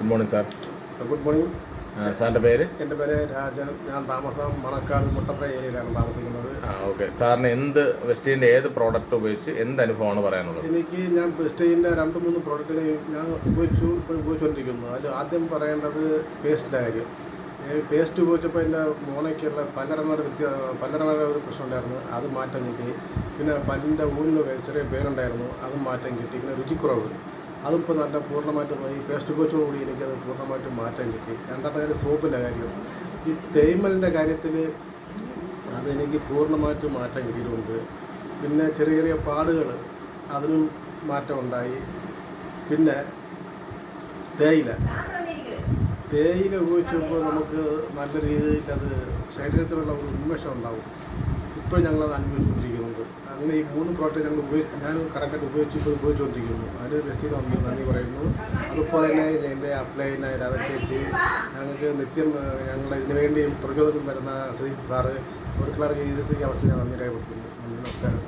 Good morning sir good morning സാറിന്റെ പേര്? എന്റെ പേര് രാജൻ. ഞാൻ താമസം മണക്കാട് മുട്ടത്ര ഏരിയയിലാണ് താമസിക്കുന്നത്. ആ ഓക്കെ സാറിന് എന്ത് വെസ്റ്റീന്റെ ഏത് പ്രോഡക്റ്റ് ഉപയോഗിച്ച് എന്ത് അനുഭവമാണ് പറയാനുള്ളത്? എനിക്ക് ഞാൻ വെസ്റ്റീന്റെ രണ്ട് മൂന്ന് പ്രോഡക്റ്റുകൾ ഞാൻ ഉപയോഗിച്ചു ഉപയോഗിച്ചുകൊണ്ടിരിക്കുന്നു അതിൽ ആദ്യം പറയേണ്ടത് പേസ്റ്റിന്റെ കാര്യം പേസ്റ്റ് ഉപയോഗിച്ചപ്പോൾ എന്റെ മോണയ്ക്കുള്ള പല്ലറങ്ങളുടെ വ്യത്യ പല്ലറങ്ങളുടെ ഒരു പ്രശ്നം ഉണ്ടായിരുന്നു. അത് മാറ്റം കിട്ടി. പിന്നെ പല്ലിന്റെ ഊരിന് ചെറിയ പേരുണ്ടായിരുന്നു അതും മാറ്റം കിട്ടി. പിന്നെ രുചിക്കുറവ്. അതും ഇപ്പോൾ നല്ല പൂർണമായിട്ട് ഈ പേസ്റ്റ് ഉപയോഗിച്ചതോടുകൂടി എനിക്കത് പൂർണമായിട്ടും മാറ്റാൻ കിട്ടി രണ്ടാമത്തെ കാര്യം സോപ്പിന്റെ കാര്യം. ഈ തേയ്മലിന്റെ കാര്യത്തിൽ അതെനിക്ക് പൂർണമായിട്ടും മാറ്റം കിട്ടിയിട്ടുണ്ട്. പിന്നെ ചെറിയ ചെറിയ പാടുകൾ അതിനും മാറ്റം ഉണ്ടായി. പിന്നെ തേയില. തേയില ഉപയോഗിച്ചപ്പോൾ നമുക്ക് നല്ല രീതിയിൽ അത് ശരീരത്തിലുള്ള ഒരു ഉന്മേഷം ഉണ്ടാവും. ഇപ്പോൾ അത് അനുഭവിച്ചുകൊണ്ടിരിക്കുന്നുണ്ട്. അങ്ങനെ ഈ മൂന്ന് പ്രോഡക്റ്റ് ഞങ്ങൾ ഉപയോഗിച്ച് ഞാൻ കറക്റ്റായിട്ട് ഉപയോഗിച്ച് ഇപ്പോൾ ഉപയോഗിച്ചുകൊണ്ടിരിക്കുന്നു അതിന് ബെസ്റ്റ് കമ്പനി നന്ദി പറയുന്നു. അതുപോലെ തന്നെ എന്റെ അപ്ലൈനായ രാധ ചേച്ചി ഞങ്ങൾക്ക് നിത്യം ഞങ്ങൾ ഇതിനു വേണ്ടി പ്രചോദനം തരുന്ന ശ്രീ സാറ് ഒരു ഈ അവസ്ഥ ഞാൻ നന്ദി രേഖപ്പെടുത്തുന്നു. നന്ദി നമസ്കാരം.